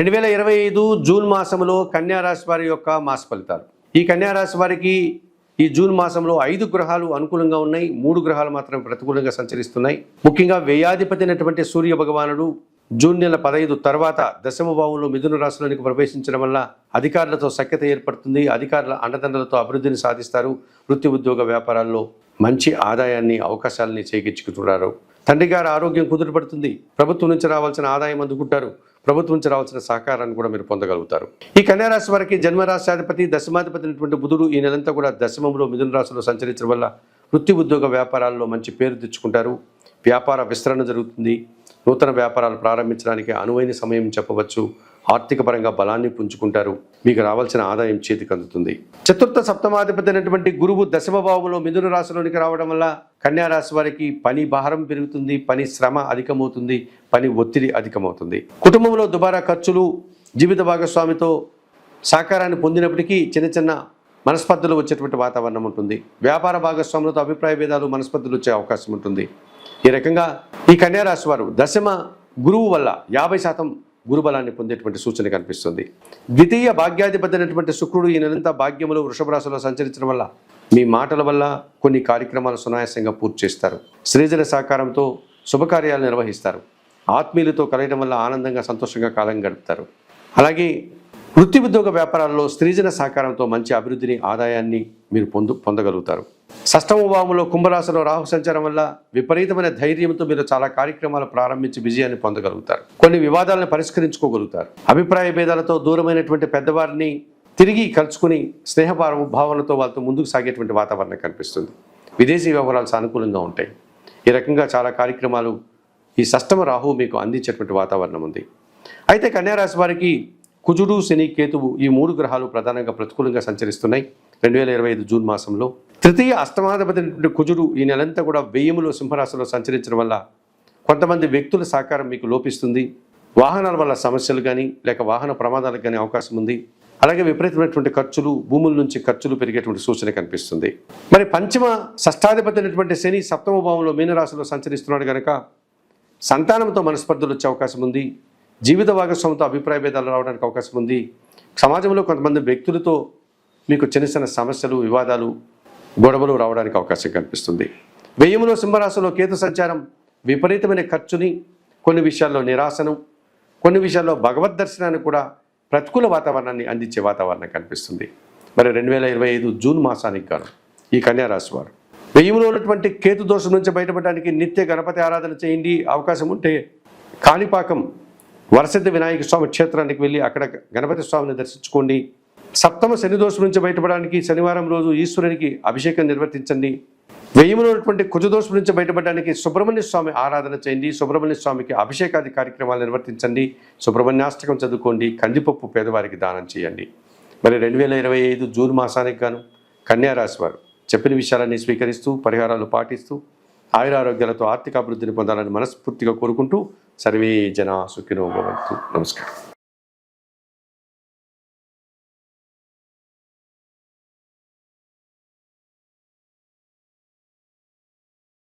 రెండు వేల ఇరవై ఐదు జూన్ మాసంలో కన్యారాశి వారి యొక్క మాస ఫలితాలు. ఈ కన్యారాశి వారికి ఈ జూన్ మాసంలో ఐదు గ్రహాలు అనుకూలంగా ఉన్నాయి. మూడు గ్రహాలు మాత్రం ప్రతికూలంగా సంచరిస్తున్నాయి. ముఖ్యంగా వ్యయాధిపతి అయినటువంటి సూర్య భగవానుడు జూన్ నెల పదహైదు తర్వాత దశమ భావంలో మిథున రాశిలోనికి ప్రవేశించడం వల్ల అధికారులతో సఖ్యత ఏర్పడుతుంది. అధికారుల అండదండలతో అభివృద్ధిని సాధిస్తారు. వృత్తి ఉద్యోగ వ్యాపారాల్లో మంచి ఆదాయాన్ని అవకాశాలని చేకించుకుంటున్నారు తండ్రి గారి ఆరోగ్యం కుదురుపడుతుంది ప్రభుత్వం నుంచి రావాల్సిన ఆదాయం అందుకుంటారు. ప్రభుత్వం నుంచి రావాల్సిన సహకారాన్ని కూడా మీరు పొందగలుగుతారు. ఈ కన్యారాశి వారికి జన్మరాశాధిపతి దశమాధిపతి అయినటువంటి బుధుడు ఈ నెలంతా కూడా దశమంలో మిథున రాశిలో సంచరించడం వల్ల వృత్తి ఉద్యోగ వ్యాపారాల్లో మంచి పేరు తెచ్చుకుంటారు. వ్యాపార విస్తరణ జరుగుతుంది. నూతన వ్యాపారాలు ప్రారంభించడానికి అనువైన సమయం చెప్పవచ్చు. ఆర్థిక పరంగా బలాన్ని పుంజుకుంటారు. మీకు రావాల్సిన ఆదాయం చేతికి అందుతుంది. చతుర్థ సప్తమాధిపతి అయినటువంటి గురువు దశమ భావంలో మిథున రాశిలోనికి రావడం వల్ల కన్యా రాశి వారికి పని భారం పెరుగుతుంది పని శ్రమ అధికమవుతుంది పని ఒత్తిడి అధికమవుతుంది. కుటుంబంలో దుబారా ఖర్చులు జీవిత భాగస్వామితో సహకారాన్ని పొందినప్పటికీ చిన్న చిన్న మనస్పర్ధలు వచ్చేటువంటి వాతావరణం ఉంటుంది. వ్యాపార భాగస్వాములతో అభిప్రాయ భేదాలు మనస్పర్ధలు వచ్చే అవకాశం ఉంటుంది. ఈ రకంగా ఈ కన్యా రాశి వారు దశమ గురువు వల్ల యాభై శాతం గురుబలాన్ని పొందేటువంటి సూచన కనిపిస్తుంది. ద్వితీయ భాగ్యాధిపతి అయినటువంటి శుక్రుడు ఈ నెలంతా భాగ్యములు వృషభ రాశిలో సంచరించడం వల్ల మీ మాటల వల్ల కొన్ని కార్యక్రమాలు సునాయాసంగా పూర్తి చేస్తారు. శ్రీజన సహకారంతో శుభకార్యాలు నిర్వహిస్తారు. ఆత్మీయులతో కలయడం వల్ల ఆనందంగా సంతోషంగా కాలం గడుపుతారు. అలాగే వృత్తి ఉద్యోగ వ్యాపారాల్లో స్త్రీజన సహకారంతో మంచి అభివృద్ధిని ఆదాయాన్ని మీరు పొందు పొందగలుగుతారు. షష్టమ భావంలో కుంభరాశిలో రాహు సంచారం వల్ల విపరీతమైన ధైర్యంతో మీరు చాలా కార్యక్రమాలు ప్రారంభించి విజయాన్ని పొందగలుగుతారు. కొన్ని వివాదాలను పరిష్కరించుకోగలుగుతారు. అభిప్రాయ భేదాలతో దూరమైనటువంటి పెద్దవారిని తిరిగి కలుసుకుని స్నేహపారం భావనతో వాళ్ళతో ముందుకు సాగేటువంటి వాతావరణం కనిపిస్తుంది. విదేశీ వ్యవహారాలు సానుకూలంగా ఉంటాయి. ఈ రకంగా చాలా కార్యక్రమాలు ఈ షష్టమ రాహు మీకు అందించేటువంటి వాతావరణం ఉంది. అయితే కన్యారాశి వారికి కుజుడు శని కేతువు ఈ మూడు గ్రహాలు ప్రధానంగా ప్రతికూలంగా సంచరిస్తున్నాయి. రెండు వేల ఇరవై ఐదు జూన్ మాసంలో తృతీయ అష్టమాధిపతి కుజుడు ఈ నెలంతా కూడా వెయ్యములో సింహరాశిలో సంచరించడం వల్ల కొంతమంది వ్యక్తుల సహకారం మీకు లోపిస్తుంది. వాహనాల వల్ల సమస్యలు కానీ లేక వాహన ప్రమాదాలకు కానీ అవకాశం ఉంది. అలాగే విపరీతమైనటువంటి ఖర్చులు భూముల నుంచి ఖర్చులు పెరిగేటువంటి సూచన కనిపిస్తుంది. మరి పంచమ షష్టాధిపతి అయినటువంటి శని సప్తమ భావంలో మీనరాశిలో సంచరిస్తున్నాడు కనుక సంతానంతో మనస్పర్ధలు వచ్చే అవకాశం ఉంది. జీవిత భాగస్వామితో అభిప్రాయ భేదాలు రావడానికి అవకాశం ఉంది. సమాజంలో కొంతమంది వ్యక్తులతో మీకు చిన్న చిన్న సమస్యలు వివాదాలు గొడవలు రావడానికి అవకాశం కనిపిస్తుంది. వెయ్యిములో సింహరాశిలో కేతు సంచారం విపరీతమైన ఖర్చుని కొన్ని విషయాల్లో నిరాశను కొన్ని విషయాల్లో భగవద్ దర్శనాన్ని కూడా ప్రతికూల వాతావరణాన్ని అందించే వాతావరణం కనిపిస్తుంది. మరి రెండు వేల ఇరవై ఐదు జూన్ మాసానికి గాను ఈ కన్యారాశి వారు. వెయ్యిలో ఉన్నటువంటి కేతు దోషం నుంచి బయటపడడానికి నిత్య గణపతి ఆరాధన చేయండి అవకాశం ఉంటే కాణిపాకం వరసిద్ధ వినాయక స్వామి క్షేత్రానికి వెళ్ళి అక్కడ గణపతి స్వామిని దర్శించుకోండి. సప్తమ శని దోషం నుంచి బయటపడడానికి శనివారం రోజు ఈశ్వరునికి అభిషేకం నిర్వర్తించండి. వెయ్యిలో ఉన్నటువంటి కుజదోషం నుంచి బయటపడడానికి సుబ్రహ్మణ్య స్వామి ఆరాధన చేయండి. సుబ్రహ్మణ్య స్వామికి అభిషేకాది కార్యక్రమాలు నిర్వర్తించండి. సుబ్రహ్మణ్యాష్టకం చదువుకోండి. కందిపప్పు పేదవారికి దానం చేయండి. మరి రెండు వేల ఇరవై ఐదు జూన్ మాసానికి గాను కన్యారాశి వారు చెప్పిన విషయాలన్నీ స్వీకరిస్తూ పరిహారాలు పాటిస్తూ ఆయురారోగ్యాలతో ఆర్థిక అభివృద్ధిని పొందాలని మనస్ఫూర్తిగా కోరుకుంటూ సర్వే జన సుఖినోభవంతు నమస్కారం.